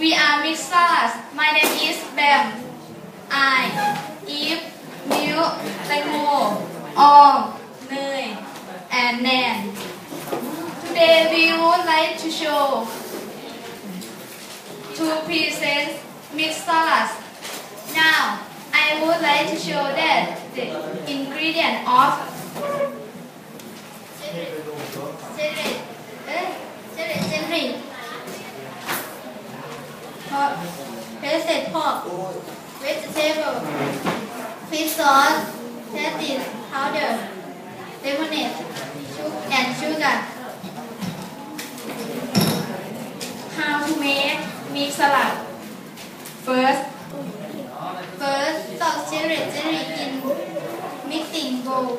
We are big stars. My name is Bam. I, Eve, New, Tengmo, Ong, Nui, and Nan. Today we would like to show two pieces mixed stars. Now, I would like to show that the ingredient of celery, celery, celery, pork, roasted pork, vegetable, fish sauce, tasting powder, lemonade, and sugar. How to make mix salad First First, soak celery, celery in mixing bowl.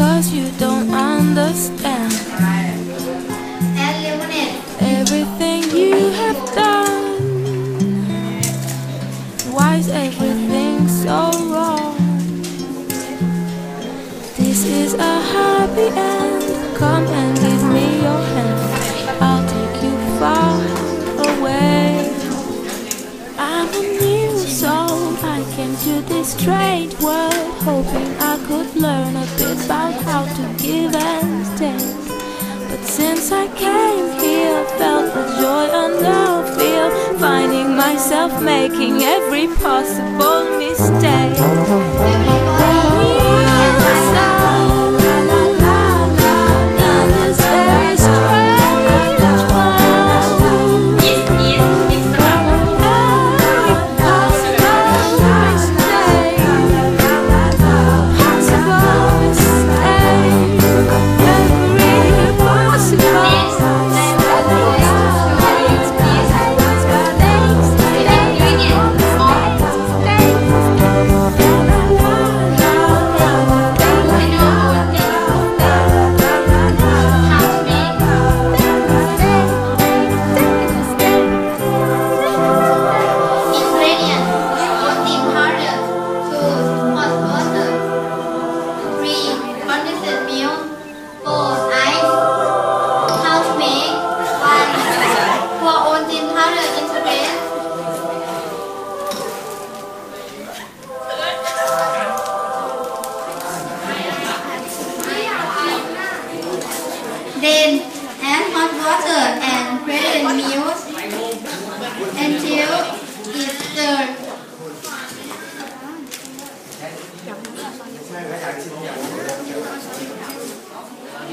Cause you don't understand everything you have done. Why is everything so wrong? This is a happy end. I came to this strange world, hoping I could learn a bit about how to give and take. But since I came here, felt the joy and the fear, finding myself making every possible mistake.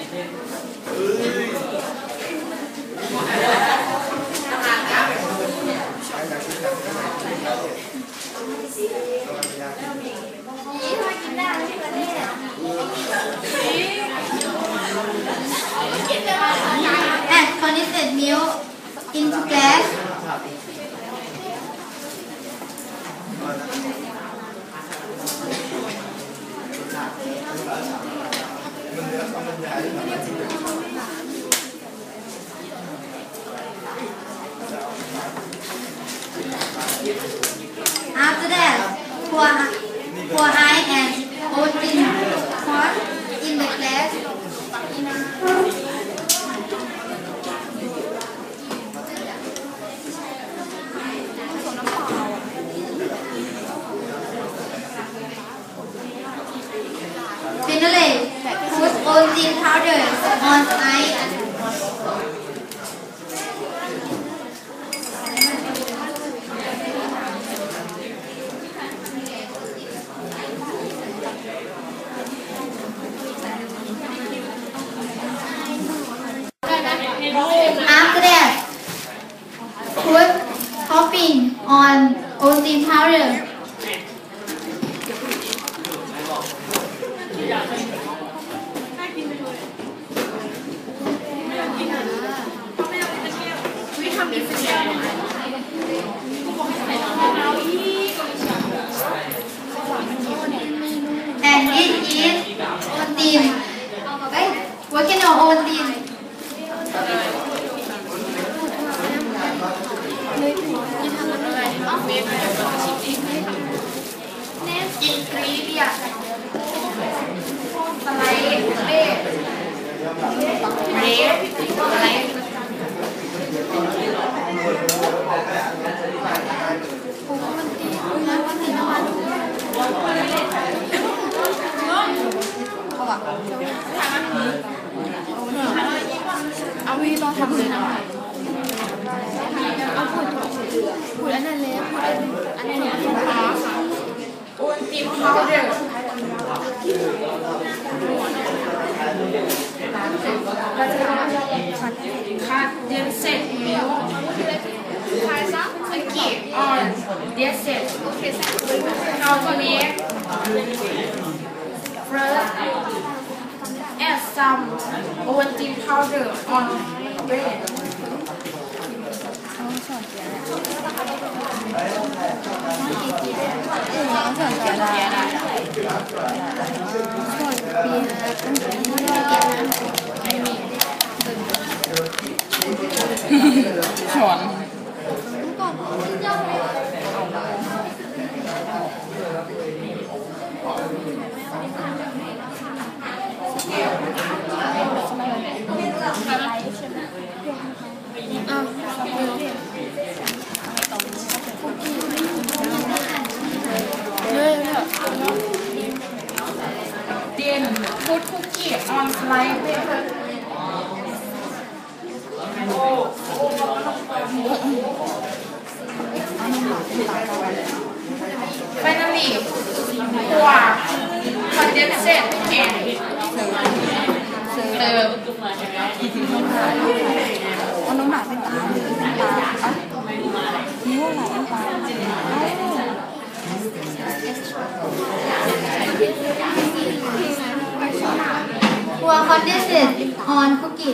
and connected meal into glass I don't know. After that, put topping on powder. And it is Ovaltine. What can know เราจะทำช็อตคัดเดนเสร็จมิวคายซะกออนเดนเซ็จเอาตัวนี้เฟิร์สแอดซัมโอวันตินพาวเดอร์ออนเบรด嗯，我想别的。这玩。 นี่ว่าคอนเดนเซตแข็งเริมเอาน้องหมาเป็นตาเป็นตาอะนิ้วอะไรเป็นตาตัวคอนเดนเซตออนคุกกี้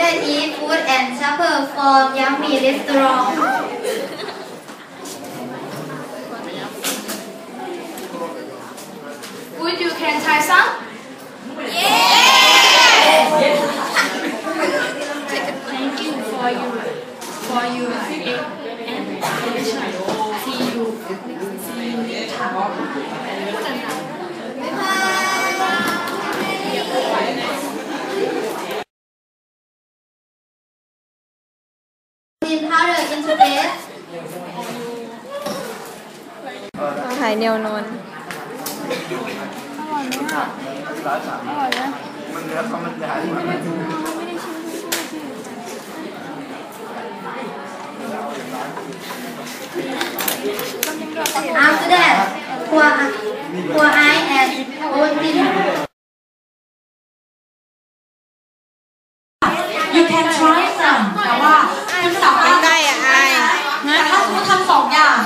Then eat food and supper from yummy restaurant. Would you can try some? Thank แนวนอนอร่อยมอะอร่อยไหมมันเนื้อเขามันใหญ่ไม่ได้ชิมไม่ได้ชิม After that, pour, pour I and oatmeal. you can try some แต่ว่าคุณสามารถ ใกล้อะอาย แต่ถ้าสมมติทำสองอย่าง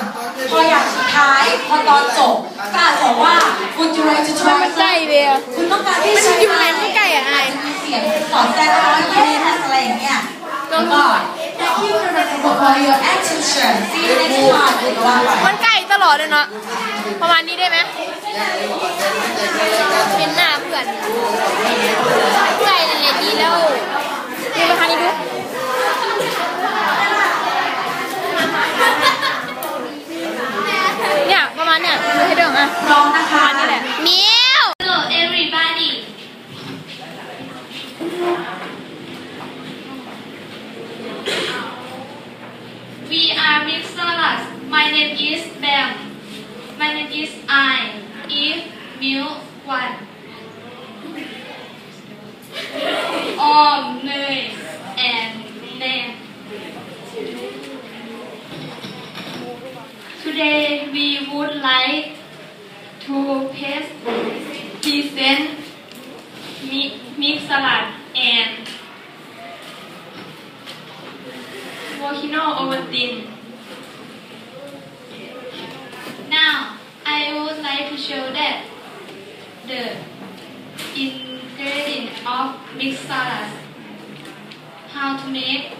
พออย่างสุด ท้ายพอตอนจบก็อาจบอกว่า would you like to try มันใกล้ some เบียคุณต้องการที่มันอยู่ไหนมันใกล้อะอายเสียงสอนแจ้งว่า yes อะไรอย่างเงี้ยแล้วก็ thank you for your attention see you next time คุณว่าไปมันใกล้ตลอดเลยเนาะประมาณนี้ได้ไหมเป็นหน้าเพื่อน ร้อมนะคะ นี่แหละมิว Hello everybody. We are Mixolus. My name is Bam. My name is I. If Milk One. Om Nui and Name. Today we would like to paste present mi- mixed salad and volcano Ovaltine. Now, I would like to show that the ingredient of mixed salad. How to make